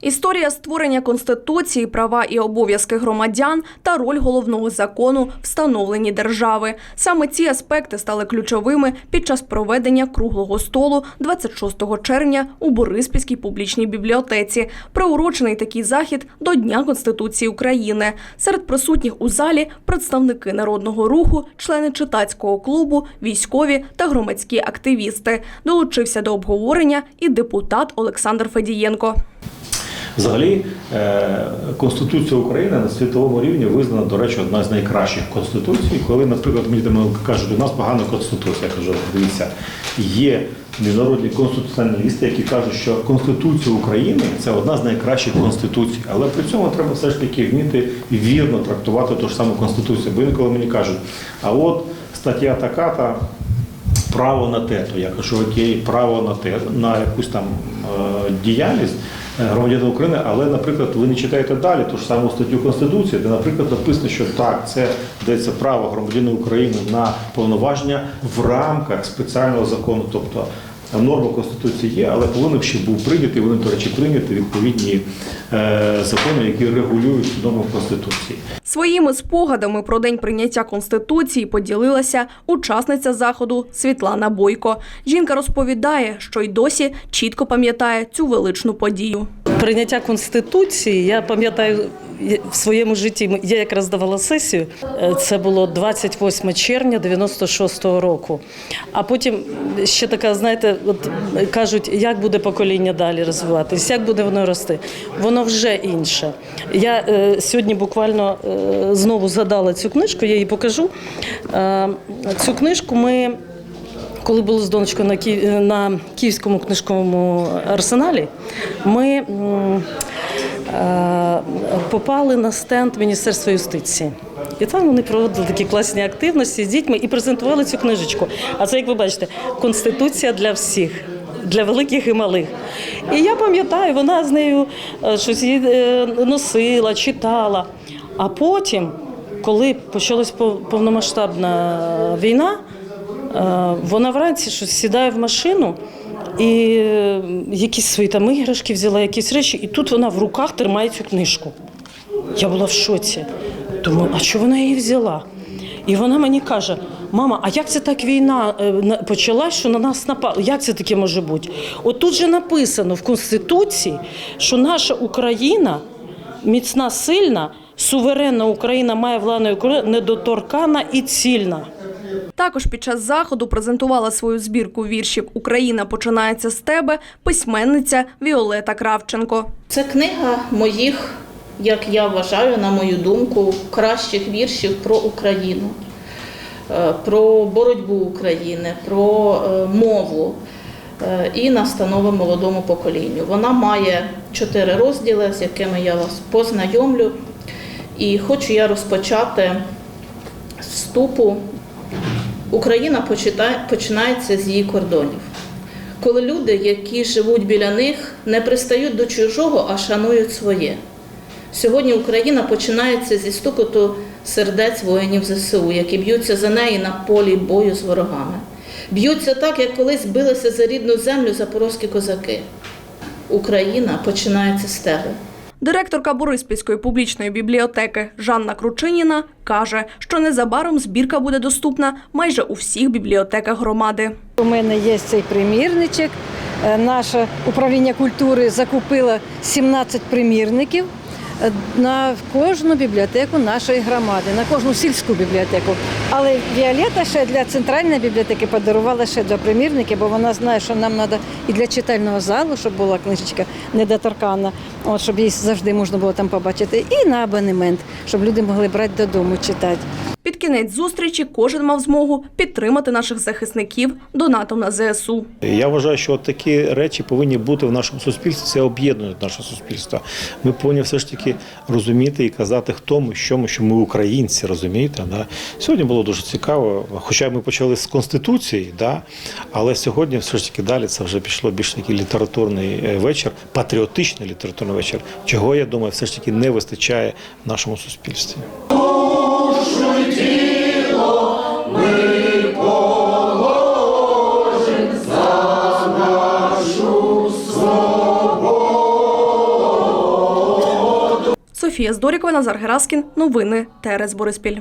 Історія створення конституції, права і обов'язки громадян та роль головного закону в становленні держави. Саме ці аспекти стали ключовими під час проведення круглого столу 26 червня у Бориспільській публічній бібліотеці. Приурочений такий захід до Дня Конституції України. Серед присутніх у залі представники народного руху, члени читацького клубу, військові та громадські активісти. Долучився до обговорення і депутат Олександр Федієнко. Взагалі, е, Конституція України на світовому рівні визнана, до речі, одна з найкращих конституцій. Коли, наприклад, мені там кажуть, у нас погана конституція, я кажу, дивіться, є міжнародні конституціоналісти, які кажуть, що Конституція України це одна з найкращих конституцій. Але при цьому треба все ж таки вміти вірно трактувати ту ж саму конституцію. Бо інколи мені кажуть, а от стаття така та право на те, то я кажу, окей, право на те, на якусь там е, діяльність громадянина України, але, наприклад, ви не читаєте далі ту ж саму статтю Конституції, де, наприклад, написано, що так, це дається право громадянина України на повноваження в рамках спеціального закону. Тобто норма Конституції є, але повинен ще був прийнятий, вони, до речі, прийняти відповідні е, закони, які регулюють норму Конституції. Своїми спогадами про день прийняття конституції поділилася учасниця заходу Світлана Бойко. Жінка розповідає, що й досі чітко пам'ятає цю величну подію. Прийняття конституції, я пам'ятаю в своєму житті. Я якраз давала сесію. е, Це було 28 червня 96-го року. А потім ще така, знаєте, от кажуть, як буде покоління далі розвиватись, як буде воно рости. Воно вже інше. Я е, сьогодні буквально е, знову згадала цю книжку, я її покажу. Е, цю книжку ми. Коли були з донечкою на, Ки... на Київському книжковому арсеналі, ми е, попали на стенд Міністерства юстиції. І там вони проводили такі класні активності з дітьми і презентували цю книжечку. А це, як ви бачите, Конституція для всіх. Для великих і малих. І я пам'ятаю, вона з нею е, щось е, носила, читала. А потім, коли почалась пов- повномасштабна війна, Вона вранці щось сідає в машину і е, якісь свої там іграшки взяла, якісь речі, і тут вона в руках тримає цю книжку. Я була в шоці. Думаю, а що вона її взяла? І вона мені каже: мама, а як це так війна е, почалась, що на нас напали? Як це таке може бути? От тут же написано в Конституції, що наша Україна міцна, сильна, суверенна Україна має владну недоторкана і цільна. Також під час заходу презентувала свою збірку віршів Україна починається з тебе письменниця Віолета Кравченко. Це книга моїх, як я вважаю, на мою думку, кращих віршів про Україну, е, про боротьбу України, про е, мову е, і настанови молодому поколінню. Вона має чотири розділи, з якими я вас познайомлю. І хочу я розпочати вступу. Україна починається з її кордонів. Коли люди, які живуть біля них, не пристають до чужого, а шанують своє. Сьогодні Україна починається зі стукоту сердець воїнів ЗСУ, які б'ються за неї на полі бою з ворогами. Б'ються так, як колись билися за рідну землю запорозькі козаки. Україна починається з тебе. Директорка Бориспільської публічної бібліотеки Жанна Кручиніна каже, що незабаром збірка буде доступна майже у всіх бібліотеках громади. У мене є цей примірничок. Е, Наше управління культури закупило 17 примірників е, на кожну бібліотеку нашої громади, на кожну сільську бібліотеку. Але Віолета ще для центральної бібліотеки подарувала ще два примірники, бо вона знає, що нам треба і для читального залу, щоб була книжечка недоторкана, от, щоб її завжди можна було там побачити, і на абонемент, щоб люди могли брати додому читати. Під кінець зустрічі кожен мав змогу підтримати наших захисників донатом на ЗСУ. Я вважаю, що такі речі повинні бути в нашому суспільстві. Це об'єднує наше суспільство. Ми повинні все ж таки розуміти і казати, хто ми, що ми, що ми українці, розумієте? Да? Сьогодні було дуже цікаво, хоча ми почали з конституції, да? але сьогодні все ж таки далі це вже пішло більш такий літературний е, вечір, патріотичний літературний вечір, чого я думаю, все ж таки не вистачає в нашому суспільстві. Софія Здорікова, Назар Гераскін. Новини ТРС Бориспіль.